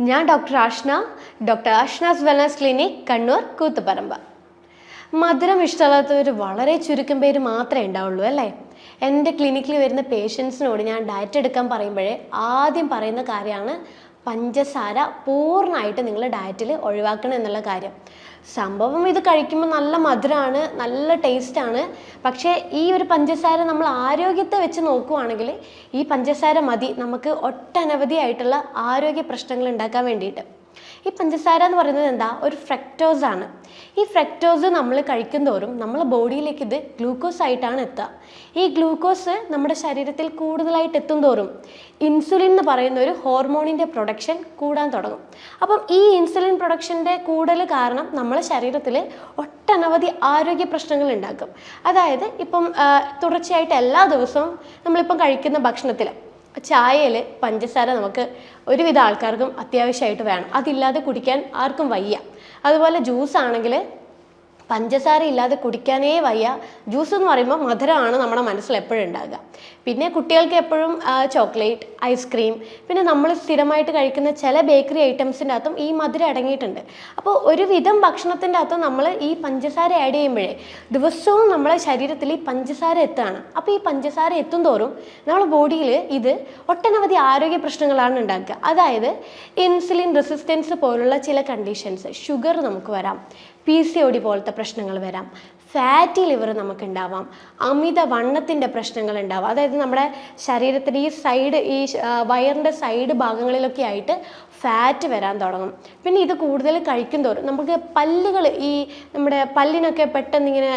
ഞാൻ doctor Ashna doctor Ashna's wellness clinic Kannur Koothuparamba. മധുരം ഇഷ്ടമല്ലാത്തവർ വളരെ ചുരുക്കം പേര് മാത്രമേ ഉണ്ടാവുള്ളൂ അല്ലേ? എന്റെ ക്ലിനിക്കിൽ വരുന്ന പേഷ്യൻസിനോട് ഞാൻ ഡയറ്റ് എടുക്കാൻ പറയുമ്പോഴേ ആദ്യം പറയുന്ന കാര്യമാണ് പഞ്ചസാര പൂർണമായിട്ട് നിങ്ങൾ ഡയറ്റിൽ ഒഴിവാക്കണം എന്നുള്ള കാര്യം. സംഭവം ഇത് കഴിക്കുമ്പോൾ നല്ല മധുരമാണ് നല്ല ടേസ്റ്റാണ് പക്ഷേ ഈ ഒരു പഞ്ചസാര നമ്മൾ ആരോഗ്യത്തെ വെച്ച് നോക്കുവാണെങ്കിൽ ഈ പഞ്ചസാര മതി. നമുക്ക് ഒട്ടനവധിയായിട്ടുള്ള ആരോഗ്യ പ്രശ്നങ്ങൾ ഉണ്ടാക്കാൻ വേണ്ടിയിട്ട്. ഈ പഞ്ചസാര എന്ന് പറയുന്നത് എന്താ? ഒരു ഫ്രക്ടോസ് ആണ്. ഈ ഫ്രക്ടോസ് നമ്മൾ കഴിക്കുന്തോറും നമ്മളെ ബോഡിയിലേക്ക് ഇത് ഗ്ലൂക്കോസ് ആയിട്ടാണ് എത്തുക. ഈ ഗ്ലൂക്കോസ് നമ്മുടെ ശരീരത്തിൽ കൂടുതലായിട്ട് എത്തും തോറും ഇൻസുലിൻ എന്ന് പറയുന്ന ഒരു ഹോർമോണിന്റെ പ്രൊഡക്ഷൻ കൂടാൻ തുടങ്ങും. അപ്പം ഈ ഇൻസുലിൻ പ്രൊഡക്ഷന്റെ കൂടൽ കാരണം നമ്മളെ ശരീരത്തിൽ ഒട്ടനവധി ആരോഗ്യ പ്രശ്നങ്ങൾ ഉണ്ടാക്കും. അതായത് ഇപ്പം തുടർച്ചയായിട്ട് എല്ലാ ദിവസവും നമ്മളിപ്പം കഴിക്കുന്ന ഭക്ഷണത്തിൽ ചായയിൽ പഞ്ചസാര നമുക്ക് ഒരുവിധ ആൾക്കാർക്കും അത്യാവശ്യമായിട്ട് വേണം. അതില്ലാതെ കുടിക്കാൻ ആർക്കും വയ്യ. അതുപോലെ ജ്യൂസ് ആണെങ്കിൽ പഞ്ചസാര ഇല്ലാതെ കുടിക്കാനേ വയ്യ. ജ്യൂസ് എന്ന് പറയുമ്പോൾ മധുരമാണ് നമ്മുടെ മനസ്സിൽ എപ്പോഴും ഉണ്ടാകുക പിന്നെ കുട്ടികൾക്ക് എപ്പോഴും ചോക്ലേറ്റ് ഐസ്ക്രീം പിന്നെ നമ്മൾ സ്ഥിരമായിട്ട് കഴിക്കുന്ന ചില ബേക്കറി ഐറ്റംസിന്റെ അകത്തും ഈ മധുരം അടങ്ങിയിട്ടുണ്ട്. അപ്പോൾ ഒരുവിധം ഭക്ഷണത്തിന്റെ അകത്തും നമ്മൾ ഈ പഞ്ചസാര ആഡ് ചെയ്യുമ്പോഴേ ദിവസവും നമ്മളെ ശരീരത്തിൽ ഈ പഞ്ചസാര എത്തുകയാണ്. അപ്പോൾ ഈ പഞ്ചസാര എത്തും തോറും നമ്മുടെ ബോഡിയിൽ ഇത് ഒട്ടനവധി ആരോഗ്യ പ്രശ്നങ്ങളാണ് ഉണ്ടാക്കുക. അതായത് ഇൻസുലിൻ റെസിസ്റ്റൻസ് പോലുള്ള ചില കണ്ടീഷൻസ് ഷുഗർ നമുക്ക് വരാം പി സി ഒ ഡി പോലത്തെ പ്രശ്നങ്ങൾ വരാം. Fatty liver നമുക്കുണ്ടാവാം. അമിത വണ്ണത്തിന്റെ പ്രശ്നങ്ങൾ ഉണ്ടാവാം അതായത് നമ്മുടെ ശരീരത്തിന്റെ ഈ സൈഡ് ഈ വയറിന്റെ സൈഡ് ഭാഗങ്ങളിലൊക്കെ ആയിട്ട് ഫാറ്റ് വരാൻ തുടങ്ങും. പിന്നെ ഇത് കൂടുതൽ കഴിക്കും തോറും നമുക്ക് പല്ലുകൾ ഈ നമ്മുടെ പല്ലിനൊക്കെ പെട്ടെന്ന് ഇങ്ങനെ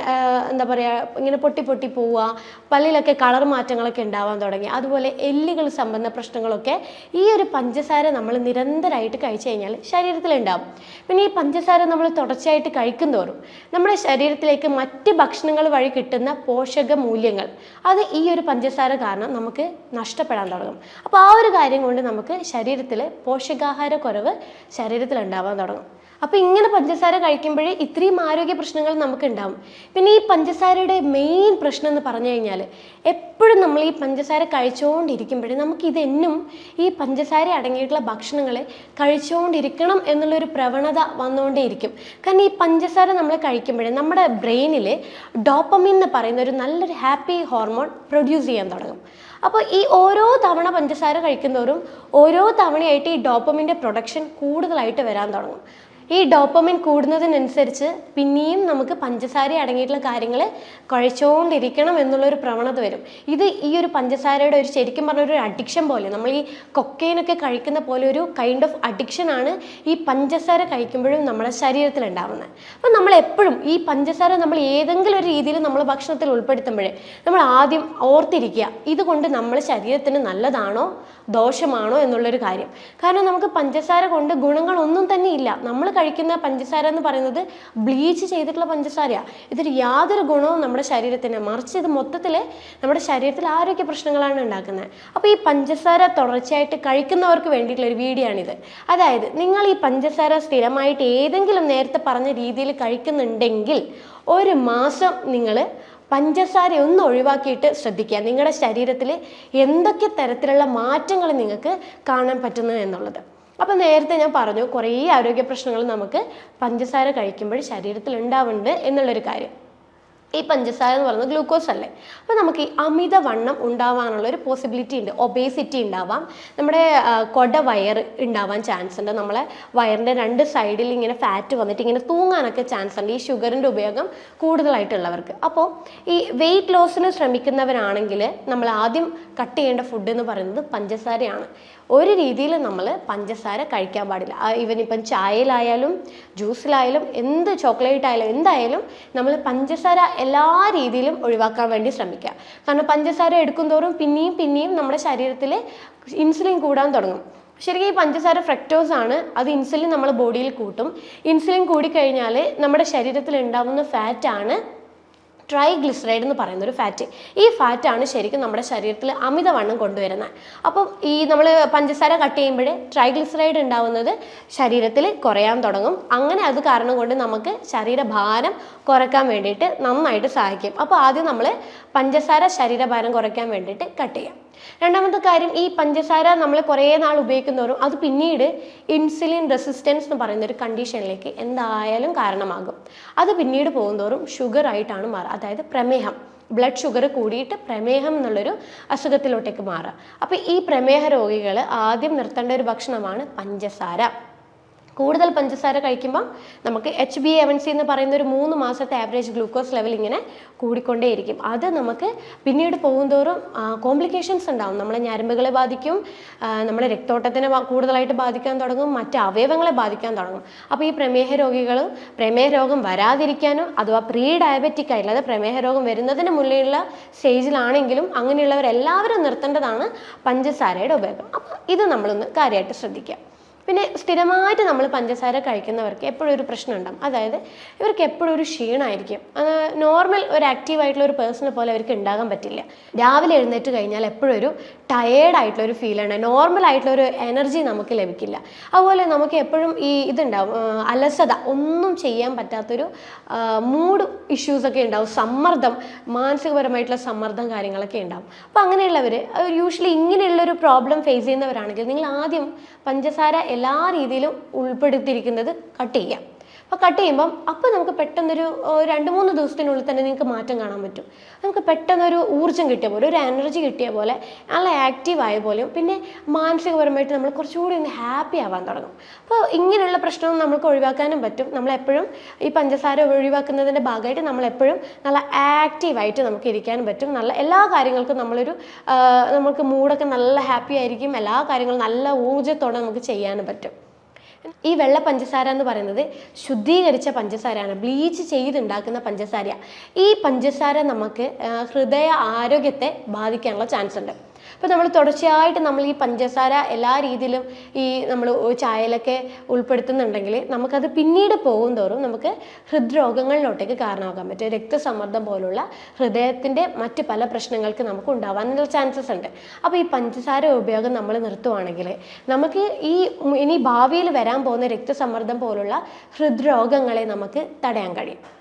എന്താ പറയുക ഇങ്ങനെ പൊട്ടി പൊട്ടി പോവുക പല്ലിലൊക്കെ കളർ മാറ്റങ്ങളൊക്കെ ഉണ്ടാവാൻ തുടങ്ങി. അതുപോലെ എല്ലുകൾ സംബന്ധ പ്രശ്നങ്ങളൊക്കെ ഈ ഒരു പഞ്ചസാര നമ്മൾ നിരന്തരമായിട്ട് കഴിച്ചു കഴിഞ്ഞാൽ ശരീരത്തിലുണ്ടാവും പിന്നെ ഈ പഞ്ചസാര നമ്മൾ തുടർച്ചയായിട്ട് കഴിക്കും തോറും നമ്മുടെ ശരീരത്തിലേക്ക് മറ്റ് ഭക്ഷണങ്ങൾ വഴി കിട്ടുന്ന പോഷക മൂല്യങ്ങൾ അത് ഈ ഒരു പഞ്ചസാര കാരണം നമുക്ക് നഷ്ടപ്പെടാൻ തുടങ്ങും. അപ്പോൾ ആ ഒരു കാര്യം കൊണ്ട് നമുക്ക് ശരീരത്തിൽ പോഷകാഹാരക്കുറവ് ശരീരത്തിൽ ഉണ്ടാവാൻ തുടങ്ങും. അപ്പോൾ ഇങ്ങനെ പഞ്ചസാര കഴിക്കുമ്പോഴേ ഇത്രയും ആരോഗ്യ പ്രശ്നങ്ങൾ നമുക്ക് ഉണ്ടാവും പിന്നെ ഈ പഞ്ചസാരയുടെ മെയിൻ പ്രശ്നം എന്ന് പറഞ്ഞു കഴിഞ്ഞാൽ എപ്പോഴും നമ്മൾ ഈ പഞ്ചസാര കഴിച്ചുകൊണ്ടിരിക്കുമ്പോഴേ നമുക്ക് ഇതെന്നും ഈ പഞ്ചസാര അടങ്ങിയിട്ടുള്ള ഭക്ഷണങ്ങൾ കഴിച്ചുകൊണ്ടിരിക്കണം എന്നുള്ളൊരു പ്രവണത വന്നുകൊണ്ടേയിരിക്കും കാരണം ഈ പഞ്ചസാര നമ്മൾ കഴിക്കുമ്പോഴേ നമ്മുടെ ബ്രെയിനിൽ ഡോപ്പമിൻ എന്ന് പറയുന്ന ഒരു നല്ലൊരു ഹാപ്പി ഹോർമോൺ പ്രൊഡ്യൂസ് ചെയ്യാൻ തുടങ്ങും. അപ്പോൾ ഈ ഓരോ തവണ പഞ്ചസാര കഴിക്കുന്നതോറും ഓരോ തവണയായിട്ട് ഈ ഡോപ്പമിന്റെ പ്രൊഡക്ഷൻ കൂടുതലായിട്ട് വരാൻ തുടങ്ങും. ഈ ഡോപ്പമിൻ കൂടുന്നതിനനുസരിച്ച് പിന്നെയും നമുക്ക് പഞ്ചസാര അടങ്ങിയിട്ടുള്ള കാര്യങ്ങൾ കുഴച്ചുകൊണ്ടിരിക്കണം എന്നുള്ളൊരു പ്രവണത വരും. ഇത് ഈ ഒരു പഞ്ചസാരയുടെ ഒരു ശരിക്കും പറഞ്ഞ ഒരു അഡിക്ഷൻ പോലെ നമ്മൾ ഈ കൊക്കൈനൊക്കെ കഴിക്കുന്ന പോലെ ഒരു കൈൻഡ് ഓഫ് അഡിക്ഷനാണ് ഈ പഞ്ചസാര കഴിക്കുമ്പോഴും നമ്മുടെ ശരീരത്തിൽ ഉണ്ടാവുന്നത്. അപ്പം നമ്മൾ എപ്പോഴും ഈ പഞ്ചസാര നമ്മൾ ഏതെങ്കിലും ഒരു രീതിയിൽ നമ്മൾ ഭക്ഷണത്തിൽ ഉൾപ്പെടുത്തുമ്പോഴേ നമ്മൾ ആദ്യം ഓർത്തിരിക്കുക ഇതുകൊണ്ട് നമ്മുടെ ശരീരത്തിന് നല്ലതാണോ ദോഷമാണോ എന്നുള്ളൊരു കാര്യം. കാരണം നമുക്ക് പഞ്ചസാര കൊണ്ട് ഗുണങ്ങളൊന്നും തന്നെ ഇല്ല. നമ്മൾ കഴിക്കുന്ന പഞ്ചസാര എന്ന് പറയുന്നത് ബ്ലീച്ച് ചെയ്തിട്ടുള്ള പഞ്ചസാരയാണ് ഇതിൽ യാതൊരു ഗുണവും നമ്മുടെ ശരീരത്തിന് മറിച്ച് ഇത് മൊത്തത്തിൽ നമ്മുടെ ശരീരത്തിൽ ആരോഗ്യ പ്രശ്നങ്ങളാണ് ഉണ്ടാക്കുന്നത്. അപ്പോൾ ഈ പഞ്ചസാര തുടർച്ചയായിട്ട് കഴിക്കുന്നവർക്ക് വേണ്ടിയിട്ടുള്ള ഒരു വീഡിയോ ആണിത് അതായത് നിങ്ങൾ ഈ പഞ്ചസാര സ്ഥിരമായിട്ട് ഏതെങ്കിലും നേരത്തെ പറഞ്ഞ രീതിയിൽ കഴിക്കുന്നുണ്ടെങ്കിൽ ഒരു മാസം നിങ്ങൾ പഞ്ചസാര ഒന്ന് ഒഴിവാക്കിയിട്ട് ശ്രദ്ധിക്കുക. നിങ്ങളുടെ ശരീരത്തിൽ എന്തൊക്കെ തരത്തിലുള്ള മാറ്റങ്ങൾ നിങ്ങൾക്ക് കാണാൻ പറ്റുന്നു എന്നുള്ളത്. അപ്പോൾ നേരത്തെ ഞാൻ പറഞ്ഞു കുറേ ആരോഗ്യ പ്രശ്നങ്ങൾ നമുക്ക് പഞ്ചസാര കഴിക്കുമ്പോൾ ശരീരത്തിൽ ഉണ്ടാവുന്നുണ്ട് എന്നുള്ളൊരു കാര്യം. ഈ പഞ്ചസാര എന്ന് പറയുന്നത് ഗ്ലൂക്കോസ് അല്ലേ? അപ്പോൾ നമുക്ക് ഈ അമിതവണ്ണം ഉണ്ടാവാനുള്ള ഒരു പോസിബിലിറ്റി ഉണ്ട്. ഒബേസിറ്റി ഉണ്ടാവാം. നമ്മുടെ കൊട വയർ ഉണ്ടാവാൻ ചാൻസ് ഉണ്ട്. നമ്മളെ വയറിന്റെ രണ്ട് സൈഡിൽ ഇങ്ങനെ ഫാറ്റ് വന്നിട്ട് ഇങ്ങനെ തൂങ്ങാനൊക്കെ ചാൻസ് ഉണ്ട്. ഈ ഷുഗറിന്റെ ഉപയോഗം കൂടുതലായിട്ടുള്ളവർക്ക്. അപ്പോൾ ഈ വെയിറ്റ് ലോസിന് ശ്രമിക്കുന്നവരാണെങ്കിൽ നമ്മൾ ആദ്യം കട്ട് ചെയ്യേണ്ട ഫുഡ് എന്ന് പറയുന്നത് പഞ്ചസാരയാണ്. ഒരു രീതിയിൽ നമ്മൾ പഞ്ചസാര കഴിക്കാൻ പാടില്ല. ഈവൻ ഇപ്പം ചായയിലായാലും ജ്യൂസിലായാലും എന്ത് ചോക്ലേറ്റ് ആയാലും എന്തായാലും നമ്മൾ പഞ്ചസാര എല്ലാ രീതിയിലും ഒഴിവാക്കാൻ വേണ്ടി ശ്രമിക്കുക. കാരണം പഞ്ചസാര എടുക്കും തോറും പിന്നെയും പിന്നെയും നമ്മുടെ ശരീരത്തിൽ ഇൻസുലിൻ കൂടാൻ തുടങ്ങും. ശരിക്കും ഈ പഞ്ചസാര ഫ്രക്ടോസ് ആണ്. അത് ഇൻസുലിൻ നമ്മുടെ ബോഡിയിൽ കൂട്ടും. ഇൻസുലിൻ കൂടിക്കഴിഞ്ഞാൽ നമ്മുടെ ശരീരത്തിൽ ഉണ്ടാവുന്ന ഫാറ്റാണ് ട്രൈഗ്ലിസറൈഡ് എന്ന് പറയുന്ന ഒരു ഫാറ്റ് ഈ ഫാറ്റാണ് ശരിക്കും നമ്മുടെ ശരീരത്തിൽ അമിതവണ്ണം കൊണ്ടുവരുന്നത്. അപ്പം ഈ നമ്മൾ പഞ്ചസാര കട്ട് ചെയ്യുമ്പോഴേ ട്രൈഗ്ലിസറൈഡ് ഉണ്ടാവുന്നത് ശരീരത്തിൽ കുറയാൻ തുടങ്ങും. അങ്ങനെ അത് കാരണം കൊണ്ട് നമുക്ക് ശരീരഭാരം കുറയ്ക്കാൻ വേണ്ടിയിട്ട് നന്നായിട്ട് സഹായിക്കും. അപ്പോൾ ആദ്യം നമ്മൾ പഞ്ചസാര ശരീരഭാരം കുറയ്ക്കാൻ വേണ്ടിയിട്ട് കട്ട് ചെയ്യാം. രണ്ടാമത്തെ കാര്യം ഈ പഞ്ചസാര നമ്മൾ കുറേ നാൾ ഉപയോഗിക്കുന്നവരും അത് പിന്നീട് ഇൻസുലിൻ റെസിസ്റ്റൻസ് എന്ന് പറയുന്ന ഒരു കണ്ടീഷനിലേക്ക് എന്തായാലും കാരണമാകും. അത് പിന്നീട് പോകുന്നതോറും ഷുഗർ ആയിട്ടാണ് മാറുക. അതായത് പ്രമേഹം. ബ്ലഡ് ഷുഗർ കൂടിയിട്ട് പ്രമേഹം എന്നുള്ളൊരു അസുഖത്തിലോട്ടേക്ക് മാറുക. അപ്പോൾ ഈ പ്രമേഹ രോഗികൾ ആദ്യം നിർത്തേണ്ട ഒരു ഭക്ഷണമാണ് പഞ്ചസാര. കൂടുതൽ പഞ്ചസാര കഴിക്കുമ്പോൾ നമുക്ക് എച്ച് ബി എവൻ സി എന്ന് പറയുന്ന ഒരു മൂന്ന് മാസത്തെ ആവറേജ് ഗ്ലൂക്കോസ് ലെവൽ ഇങ്ങനെ കൂടിക്കൊണ്ടേയിരിക്കും. അത് നമുക്ക് പിന്നീട് പോകുന്തോറും കോംപ്ലിക്കേഷൻസ് ഉണ്ടാവും. നമ്മളെ ഞരമ്പുകളെ ബാധിക്കും നമ്മുടെ രക്തോട്ടത്തിനെ കൂടുതലായിട്ട് ബാധിക്കാൻ തുടങ്ങും മറ്റ് അവയവങ്ങളെ ബാധിക്കാൻ തുടങ്ങും. അപ്പോൾ ഈ പ്രമേഹ രോഗികൾ പ്രമേഹ രോഗം വരാതിരിക്കാനും അഥവാ പ്രീ ഡയബറ്റിക് ആയിട്ടുള്ള അതായത് പ്രമേഹ രോഗം വരുന്നതിന് മുന്നിലുള്ള സ്റ്റേജിലാണെങ്കിലും അങ്ങനെയുള്ളവരെല്ലാവരും നിർത്തേണ്ടതാണ് പഞ്ചസാരയുടെ ഉപയോഗം. അപ്പോൾ ഇത് നമ്മളൊന്ന് കാര്യമായിട്ട് ശ്രദ്ധിക്കുക. പിന്നെ സ്ഥിരമായിട്ട് നമ്മൾ പഞ്ചസാര കഴിക്കുന്നവർക്ക് എപ്പോഴും ഒരു പ്രശ്നം ഉണ്ടാകും അതായത് ഇവർക്ക് എപ്പോഴും ഒരു ക്ഷീണമായിരിക്കും. അത് നോർമൽ ഒരു ആക്റ്റീവ് ആയിട്ടുള്ള ഒരു പേഴ്സണെ പോലെ അവർക്ക് ഉണ്ടാകാൻ പറ്റില്ല. രാവിലെ എഴുന്നേറ്റ് കഴിഞ്ഞാൽ എപ്പോഴും ഒരു ടയേർഡ് ആയിട്ടുള്ള ഒരു ഫീലാണ് നോർമൽ ആയിട്ടുള്ള ഒരു എനർജി നമുക്ക് ലഭിക്കില്ല. അതുപോലെ നമുക്ക് എപ്പോഴും ഈ ഇതുണ്ടാവും അലസത ഒന്നും ചെയ്യാൻ പറ്റാത്തൊരു മൂഡ് ഇഷ്യൂസ് ഒക്കെ ഉണ്ടാവും. സമ്മർദ്ദം മാനസികപരമായിട്ടുള്ള സമ്മർദ്ദം കാര്യങ്ങളൊക്കെ ഉണ്ടാവും. അപ്പോൾ അങ്ങനെയുള്ളവർ യൂഷ്വലി ഇങ്ങനെയുള്ളൊരു പ്രോബ്ലം ഫേസ് ചെയ്യുന്നവരാണെങ്കിൽ നിങ്ങൾ ആദ്യം പഞ്ചസാര എല്ലാ രീതിയിലും ഉൾപ്പെടുത്തിയിരിക്കുന്നത് കട്ട് ചെയ്യാം. അപ്പോൾ കട്ട് ചെയ്യുമ്പം അപ്പോൾ നമുക്ക് പെട്ടെന്നൊരു രണ്ട് മൂന്ന് ദിവസത്തിനുള്ളിൽ തന്നെ നിങ്ങൾക്ക് മാറ്റം കാണാൻ പറ്റും. നമുക്ക് പെട്ടെന്നൊരു ഊർജം കിട്ടിയ പോലെ ഒരു എനർജി കിട്ടിയ പോലെ നല്ല ആക്റ്റീവ് ആയ പോലെയും പിന്നെ മാനസികപരമായിട്ട് നമ്മൾ കുറച്ചുകൂടി ഒന്ന് ഹാപ്പി ആവാൻ തുടങ്ങും. അപ്പോൾ ഇങ്ങനെയുള്ള പ്രശ്നം നമുക്ക് ഒഴിവാക്കാനും പറ്റും. നമ്മളെപ്പോഴും ഈ പഞ്ചസാര ഒഴിവാക്കുന്നതിന്റെ ഭാഗമായിട്ട് നമ്മളെപ്പോഴും നല്ല ആക്റ്റീവായിട്ട് നമുക്ക് ഇരിക്കാനും പറ്റും. നല്ല എല്ലാ കാര്യങ്ങൾക്കും നമ്മളൊരു നമുക്ക് മൂഡൊക്കെ നല്ല ഹാപ്പി ആയിരിക്കും. എല്ലാ കാര്യങ്ങളും നല്ല ഊർജത്തോടെ നമുക്ക് ചെയ്യാനും പറ്റും. ഈ വെള്ള പഞ്ചസാര എന്ന് പറയുന്നത് ശുദ്ധീകരിച്ച പഞ്ചസാരയാണ്. ബ്ലീച്ച് ചെയ്തുണ്ടാക്കുന്ന പഞ്ചസാര ഈ പഞ്ചസാര നമുക്ക് ഹൃദയ ആരോഗ്യത്തെ ബാധിക്കാനുള്ള ചാൻസ് ഉണ്ട് അപ്പോൾ നമ്മൾ തുടർച്ചയായിട്ട് നമ്മൾ ഈ പഞ്ചസാര എല്ലാ രീതിയിലും ഈ നമ്മൾ ചായയിലൊക്കെ ഉൾപ്പെടുത്തുന്നുണ്ടെങ്കിൽ നമുക്കത് പിന്നീട് പോകും തോറും നമുക്ക് ഹൃദ്രോഗങ്ങളിലോട്ടേക്ക് കാരണമാകാൻ പറ്റും. രക്തസമ്മർദ്ദം പോലുള്ള ഹൃദയത്തിന്റെ മറ്റ് പല പ്രശ്നങ്ങൾക്ക് നമുക്ക് ഉണ്ടാവാനുള്ള ചാൻസസ് ഉണ്ട്. അപ്പോൾ ഈ പഞ്ചസാര ഉപയോഗം നമ്മൾ നിർത്തുവാണെങ്കിൽ നമുക്ക് ഈ ഇനി ഭാവിയിൽ വരാൻ പോകുന്ന രക്തസമ്മർദ്ദം പോലുള്ള ഹൃദ്രോഗങ്ങളെ നമുക്ക് തടയാൻ കഴിയും.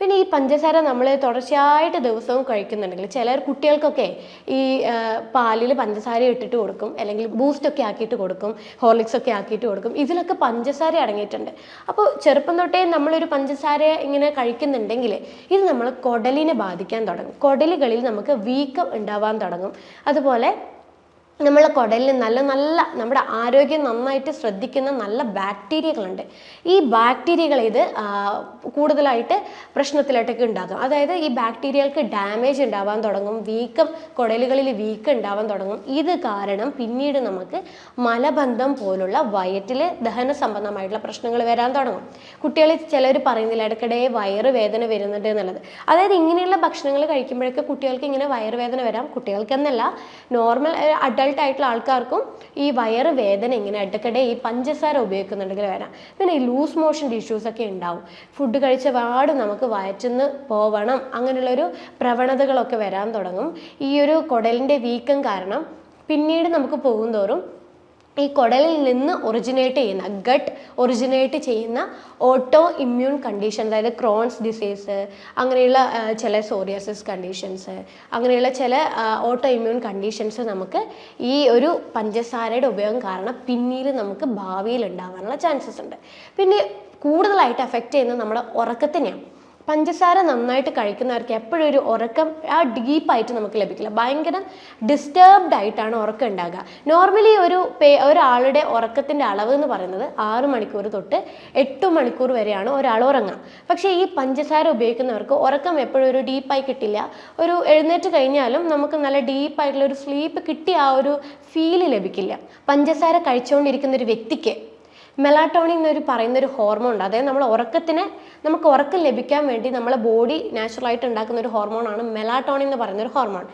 പിന്നെ ഈ പഞ്ചസാര നമ്മൾ തുടർച്ചയായിട്ട് ദിവസവും കഴിക്കുന്നുണ്ടെങ്കിൽ ചിലർ കുട്ടികൾക്കൊക്കെ ഈ പാലിൽ പഞ്ചസാര ഇട്ടിട്ട് കൊടുക്കും അല്ലെങ്കിൽ ബൂസ്റ്റ് ഒക്കെ ആക്കിയിട്ട് കൊടുക്കും ഹോർലിക്സ് ഒക്കെ ആക്കിയിട്ട് കൊടുക്കും. ഇതിലൊക്കെ പഞ്ചസാര അടങ്ങിയിട്ടുണ്ട്. അപ്പോൾ ചെറുപ്പം തൊട്ടേ നമ്മളൊരു പഞ്ചസാര ഇങ്ങനെ കഴിക്കുന്നുണ്ടെങ്കിൽ ഇത് നമ്മൾ കൊടലിനെ ബാധിക്കാൻ തുടങ്ങും. കൊടലുകളിൽ നമുക്ക് വീക്കം ഉണ്ടാവാൻ തുടങ്ങും. അതുപോലെ നമ്മളെ കുടലിൽ നല്ല നല്ല നമ്മുടെ ആരോഗ്യം നന്നായിട്ട് ശ്രദ്ധിക്കുന്ന നല്ല ബാക്ടീരിയകളുണ്ട്. ഈ ബാക്ടീരിയകൾ ഇത് കൂടുതലായിട്ട് പ്രശ്നത്തിലോട്ടൊക്കെ ഉണ്ടാകും. അതായത് ഈ ബാക്ടീരിയകൾക്ക് ഡാമേജ് ഉണ്ടാവാൻ തുടങ്ങും വീക്കം കുടലുകളിൽ വീക്കം ഉണ്ടാവാൻ തുടങ്ങും. ഇത് കാരണം പിന്നീട് നമുക്ക് മലബന്ധം പോലുള്ള വയറ്റിൽ ദഹന സംബന്ധമായിട്ടുള്ള പ്രശ്നങ്ങൾ വരാൻ തുടങ്ങും. കുട്ടികൾ ചിലർ പറയുന്നില്ല ഇടയ്ക്കിടെ വയറ് വേദന വരുന്നുണ്ട് എന്നുള്ളത്. അതായത് ഇങ്ങനെയുള്ള ഭക്ഷണങ്ങൾ കഴിക്കുമ്പോഴൊക്കെ കുട്ടികൾക്ക് ഇങ്ങനെ വയറുവേദന വരാം. കുട്ടികൾക്കെന്നല്ല നോർമൽ അഡൾട്ട് ആയിട്ടുള്ള ആൾക്കാർക്കും ഈ വയറ് വേദന ഇങ്ങനെ ഇടയ്ക്കിടെ ഈ പഞ്ചസാര ഉപയോഗിക്കുന്നുണ്ടെങ്കിൽ വരാം. പിന്നെ ഈ ലൂസ് മോഷൻ ഇഷ്യൂസ് ഒക്കെ ഉണ്ടാവും. ഫുഡ് കഴിച്ച പാട് നമുക്ക് വയറ്റുന്ന് പോവണം. അങ്ങനെയുള്ളൊരു പ്രവണതകളൊക്കെ വരാൻ തുടങ്ങും. ഈ ഒരു കുടലിന്റെ വീക്കം കാരണം പിന്നീട് നമുക്ക് പോകുന്തോറും ഈ കുടലിൽ നിന്ന് ഒറിജിനേറ്റ് ചെയ്യുന്ന ഗട്ട് ഒറിജിനേറ്റ് ചെയ്യുന്ന ഓട്ടോ ഇമ്മ്യൂൺ കണ്ടീഷൻ അതായത് ക്രോൺസ് ഡിസീസ് അങ്ങനെയുള്ള ചില സോറിയാസിസ് കണ്ടീഷൻസ് അങ്ങനെയുള്ള ചില ഓട്ടോ ഇമ്മ്യൂൺ കണ്ടീഷൻസ് നമുക്ക് ഈ ഒരു പഞ്ചസാരയുടെ ഉപയോഗം കാരണം പിന്നീട് നമുക്ക് ഭാവിയിൽ ഉണ്ടാകാനുള്ള ചാൻസസ് ഉണ്ട്. പിന്നെ കൂടുതലായിട്ട് അഫക്റ്റ് ചെയ്യുന്നത് നമ്മുടെ ഉറക്കത്തിനെയാണ്. പഞ്ചസാര നന്നായിട്ട് കഴിക്കുന്നവർക്ക് എപ്പോഴും ഒരു ഉറക്കം ആ ഡീപ്പായിട്ട് നമുക്ക് ലഭിക്കില്ല. ഭയങ്കര ഡിസ്റ്റർബ്ഡ് ആയിട്ടാണ് ഉറക്കം ഉണ്ടാകുക. നോർമലി ഒരു പേ ഒരാളുടെ ഉറക്കത്തിന്റെ അളവ് എന്ന് പറയുന്നത് ആറ് മണിക്കൂർ തൊട്ട് എട്ട് മണിക്കൂർ വരെയാണ് ഒരാൾ ഉറങ്ങുക. പക്ഷേ ഈ പഞ്ചസാര ഉപയോഗിക്കുന്നവർക്ക് ഉറക്കം എപ്പോഴും ഒരു ഡീപ്പായി കിട്ടില്ല. ഒരു എഴുന്നേറ്റ് കഴിഞ്ഞാലും നമുക്ക് നല്ല ഡീപ്പായിട്ടുള്ള ഒരു സ്ലീപ്പ് കിട്ടിയ ആ ഒരു ഫീൽ ലഭിക്കില്ല. പഞ്ചസാര കഴിച്ചുകൊണ്ടിരിക്കുന്ന ഒരു വ്യക്തിക്ക് മെലാട്ടോണിൻ എന്നൊരു പറയുന്ന ഒരു ഹോർമോൺ ഉണ്ട്. അതായത് നമ്മൾ ഉറക്കത്തിന് നമുക്ക് ഉറക്കം ലഭിക്കാൻ വേണ്ടി നമ്മളെ ബോഡി നാച്ചുറലായിട്ട് ഉണ്ടാക്കുന്ന ഒരു ഹോർമോണാണ് മെലാട്ടോണിൻ എന്ന് പറയുന്ന ഒരു ഹോർമോൺ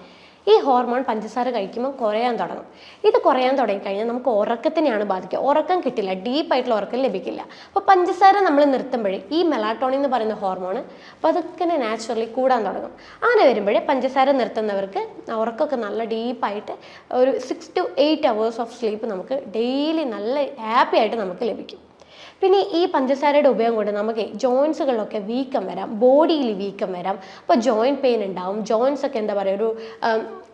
ഈ ഹോർമോൺ പഞ്ചസാര കഴിക്കുമ്പോൾ കുറയാൻ തുടങ്ങും. ഇത് കുറയാൻ തുടങ്ങിക്കഴിഞ്ഞാൽ നമുക്ക് ഉറക്കത്തിനെയാണ് ബാധിക്കുക. ഉറക്കം കിട്ടില്ല. ഡീപ്പായിട്ടുള്ള ഉറക്കം ലഭിക്കില്ല. അപ്പോൾ പഞ്ചസാര നമ്മൾ നിർത്തുമ്പോഴേ ഈ മെലാട്ടോണിൻ എന്ന് പറയുന്ന ഹോർമോൺ പതുക്കനെ നാച്ചുറലി കൂടാൻ തുടങ്ങും. അങ്ങനെ വരുമ്പോഴേ പഞ്ചസാര നിർത്തുന്നവർക്ക് ഉറക്കമൊക്കെ നല്ല ഡീപ്പായിട്ട് ഒരു six to eight hours of sleep നമുക്ക് ഡെയിലി നല്ല ഹാപ്പി ആയിട്ട് നമുക്ക് ലഭിക്കും. പിന്നെ ഈ പഞ്ചസാരയുടെ ഉപയോഗം കൊണ്ട് നമുക്ക് ജോയിൻസുകളിലൊക്കെ വീക്കം വരാം ബോഡിയിൽ വീക്കം വരാം. അപ്പോൾ ജോയിന്റ് പെയിൻ ഉണ്ടാവും. ജോയിൻസ് ഒക്കെ എന്താ പറയുക ഒരു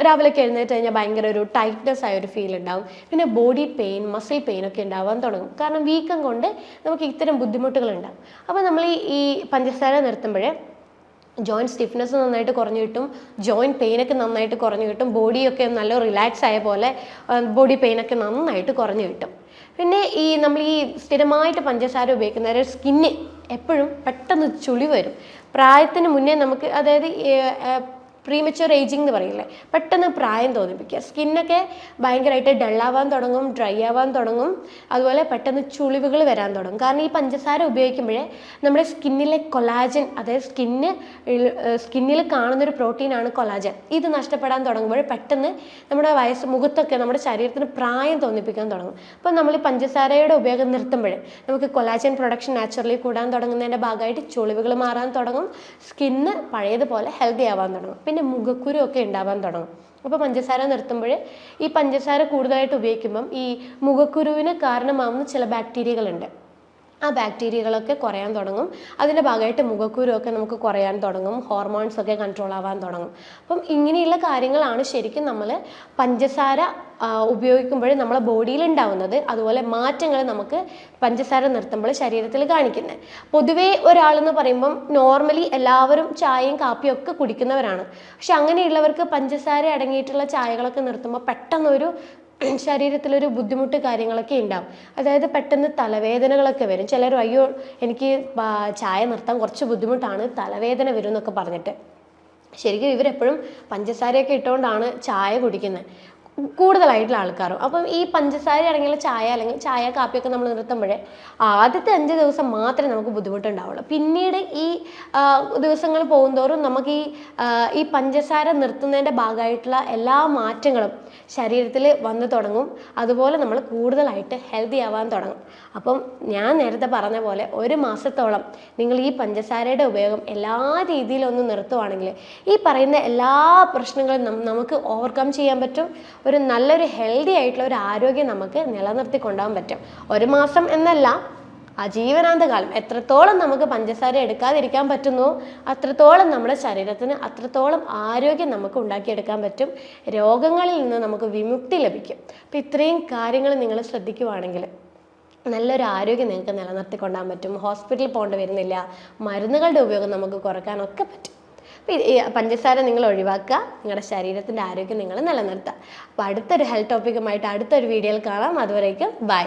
രാവിലെ എഴുന്നേറ്റ് കഴിഞ്ഞാൽ ഭയങ്കര ഒരു ടൈറ്റ്നെസ് ആയ ഒരു ഫീൽ ഉണ്ടാവും. പിന്നെ ബോഡി പെയിൻ മസിൽ പെയിൻ ഒക്കെ ഉണ്ടാവാൻ തുടങ്ങും. കാരണം വീക്കം കൊണ്ട് നമുക്ക് ഇത്തരം ബുദ്ധിമുട്ടുകൾ ഉണ്ടാവും. അപ്പോൾ നമ്മൾ ഈ പഞ്ചസാര നിർത്തുമ്പോഴേ ജോയിന്റ് സ്റ്റിഫ്നെസ് നന്നായിട്ട് കുറഞ്ഞു കിട്ടും ജോയിന്റ് പെയിനൊക്കെ നന്നായിട്ട് കുറഞ്ഞു കിട്ടും ബോഡിയൊക്കെ നല്ല റിലാക്സ് ആയ പോലെ ബോഡി പെയിനൊക്കെ നന്നായിട്ട് കുറഞ്ഞു കിട്ടും. പിന്നെ ഈ നമ്മൾ ഈ സ്ഥിരമായിട്ട് പഞ്ചസാര ഉപയോഗിക്കുന്നവരെ സ്കിന്ന് എപ്പോഴും പെട്ടെന്ന് ചുളി വരും. പ്രായത്തിന് മുന്നേ നമുക്ക് അതായത് പ്രീമച്വർ ഏജിങ് എന്ന് പറയില്ലേ? പെട്ടെന്ന് പ്രായം തോന്നിപ്പിക്കുക. സ്കിന്നൊക്കെ ഭയങ്കരമായിട്ട് ഡള്ളാവാൻ തുടങ്ങും ഡ്രൈ ആവാൻ തുടങ്ങും അതുപോലെ പെട്ടെന്ന് ചുളിവുകൾ വരാൻ തുടങ്ങും. കാരണം ഈ പഞ്ചസാര ഉപയോഗിക്കുമ്പോഴേ നമ്മുടെ സ്കിന്നിലെ കൊലാജൻ അതായത് സ്കിന്ന് സ്കിന്നിൽ കാണുന്നൊരു പ്രോട്ടീനാണ് കൊലാജൻ ഇത് നഷ്ടപ്പെടാൻ തുടങ്ങുമ്പോൾ പെട്ടെന്ന് നമ്മുടെ വയസ്സ് മുഖത്തൊക്കെ നമ്മുടെ ശരീരത്തിന് പ്രായം തോന്നിപ്പിക്കാൻ തുടങ്ങും. അപ്പോൾ നമ്മൾ ഈ പഞ്ചസാരയുടെ ഉപയോഗം നിർത്തുമ്പോൾ നമുക്ക് കൊലാജൻ പ്രൊഡക്ഷൻ നാച്ചുറലി കൂടാൻ തുടങ്ങുന്നതിന്റെ ഭാഗമായിട്ട് ചുളിവുകൾ മാറാൻ തുടങ്ങും സ്കിന്ന് പഴയതുപോലെ ഹെൽത്തി ആവാൻ തുടങ്ങും. മുഖക്കുരു ഒക്കെ ഉണ്ടാവാൻ തുടങ്ങും. അപ്പോൾ പഞ്ചസാര നിർത്തുമ്പോൾ ഈ പഞ്ചസാര കൂടുതലായിട്ട് ഉപയോഗിക്കുമ്പം ഈ മുഖക്കുരുവിന് കാരണമാവുന്ന ചില ബാക്ടീരിയകളുണ്ട് ആ ബാക്ടീരിയകളൊക്കെ കുറയാൻ തുടങ്ങും. അതിന്റെ ഭാഗമായിട്ട് മുഖക്കുരുമൊക്കെ നമുക്ക് കുറയാൻ തുടങ്ങും. ഹോർമോൺസ് ഒക്കെ കൺട്രോൾ ആവാൻ തുടങ്ങും. അപ്പം ഇങ്ങനെയുള്ള കാര്യങ്ങളാണ് ശരിക്കും നമ്മൾ പഞ്ചസാര ഉപയോഗിക്കുമ്പോൾ നമ്മളെ ബോഡിയിൽ ഉണ്ടാവുന്നത്. അതുപോലെ മാറ്റങ്ങൾ നമുക്ക് പഞ്ചസാര നിർത്തുമ്പോൾ ശരീരത്തിൽ കാണിക്കുന്നത്. പൊതുവേ ഒരാളെന്ന് പറയുമ്പം നോർമലി എല്ലാവരും ചായയും കാപ്പിയും ഒക്കെ കുടിക്കുന്നവരാണ്. പക്ഷെ അങ്ങനെയുള്ളവർക്ക് പഞ്ചസാര അടങ്ങിയിട്ടുള്ള ചായകളൊക്കെ നിർത്തുമ്പോൾ പെട്ടെന്നൊരു ശരീരത്തിലൊരു ബുദ്ധിമുട്ട് കാര്യങ്ങളൊക്കെ ഉണ്ടാവും. അതായത് പെട്ടെന്ന് തലവേദനകളൊക്കെ വരും. ചിലർ അയ്യോ എനിക്ക് ചായ നിർത്താൻ കുറച്ച് ബുദ്ധിമുട്ടാണ് തലവേദന വരും എന്നൊക്കെ പറഞ്ഞിട്ട്. ശരിക്കും ഇവരെപ്പോഴും പഞ്ചസാരയൊക്കെ ഇട്ടുകൊണ്ടാണ് ചായ കുടിക്കുന്നത് കൂടുതലായിട്ടുള്ള ആൾക്കാരും. അപ്പം ഈ പഞ്ചസാര അടങ്ങിയുള്ള ചായ അല്ലെങ്കിൽ ചായ കാപ്പിയൊക്കെ നമ്മൾ നിർത്തുമ്പോഴേ ആദ്യത്തെ അഞ്ച് ദിവസം മാത്രമേ നമുക്ക് ബുദ്ധിമുട്ടുണ്ടാവുള്ളൂ. പിന്നീട് ഈ ദിവസങ്ങൾ പോകുന്തോറും നമുക്ക് ഈ ഈ പഞ്ചസാര നിർത്തുന്നതിന്റെ ഭാഗമായിട്ടുള്ള എല്ലാ മാറ്റങ്ങളും ശരീരത്തിൽ വന്നു തുടങ്ങും. അതുപോലെ നമ്മൾ കൂടുതലായിട്ട് ഹെൽത്തി ആവാൻ തുടങ്ങും. അപ്പം ഞാൻ നേരത്തെ പറഞ്ഞ പോലെ ഒരു മാസത്തോളം നിങ്ങൾ ഈ പഞ്ചസാരയുടെ ഉപയോഗം എല്ലാ രീതിയിലും ഒന്ന് നിർത്തുവാണെങ്കിൽ ഈ പറയുന്ന എല്ലാ പ്രശ്നങ്ങളും നമുക്ക് ഓവർകം ചെയ്യാൻ പറ്റും. ഒരു നല്ലൊരു ഹെൽത്തി ആയിട്ടുള്ള ഒരു ആരോഗ്യം നമുക്ക് നിലനിർത്തി കൊണ്ടുപോകാൻ പറ്റും. ഒരു മാസം എന്നല്ല ആജീവനാന്ത കാലം എത്രത്തോളം നമുക്ക് പഞ്ചസാര എടുക്കാതിരിക്കാൻ പറ്റുന്നു അത്രത്തോളം നമ്മുടെ ശരീരത്തിന് അത്രത്തോളം ആരോഗ്യം നമുക്ക് ഉണ്ടാക്കിയെടുക്കാൻ പറ്റും രോഗങ്ങളിൽ നിന്ന് നമുക്ക് വിമുക്തി ലഭിക്കും. അപ്പം ഇത്രയും കാര്യങ്ങൾ നിങ്ങൾ ശ്രദ്ധിക്കുവാണെങ്കിൽ നല്ലൊരു ആരോഗ്യം നിങ്ങൾക്ക് നിലനിർത്തിക്കൊണ്ടാൻ പറ്റും. ഹോസ്പിറ്റലിൽ പോകേണ്ടി വരുന്നില്ല മരുന്നുകളുടെ ഉപയോഗം നമുക്ക് കുറയ്ക്കാനൊക്കെ പറ്റും. പഞ്ചസാര നിങ്ങൾ ഒഴിവാക്കുക നിങ്ങളുടെ ശരീരത്തിന്റെ ആരോഗ്യം നിങ്ങൾ നിലനിർത്തുക. അപ്പോൾ അടുത്തൊരു ഹെൽത്ത് ടോപ്പിക്കുമായിട്ട് അടുത്തൊരു വീഡിയോയിൽ കാണാം. അതുവരേക്കും ബൈ.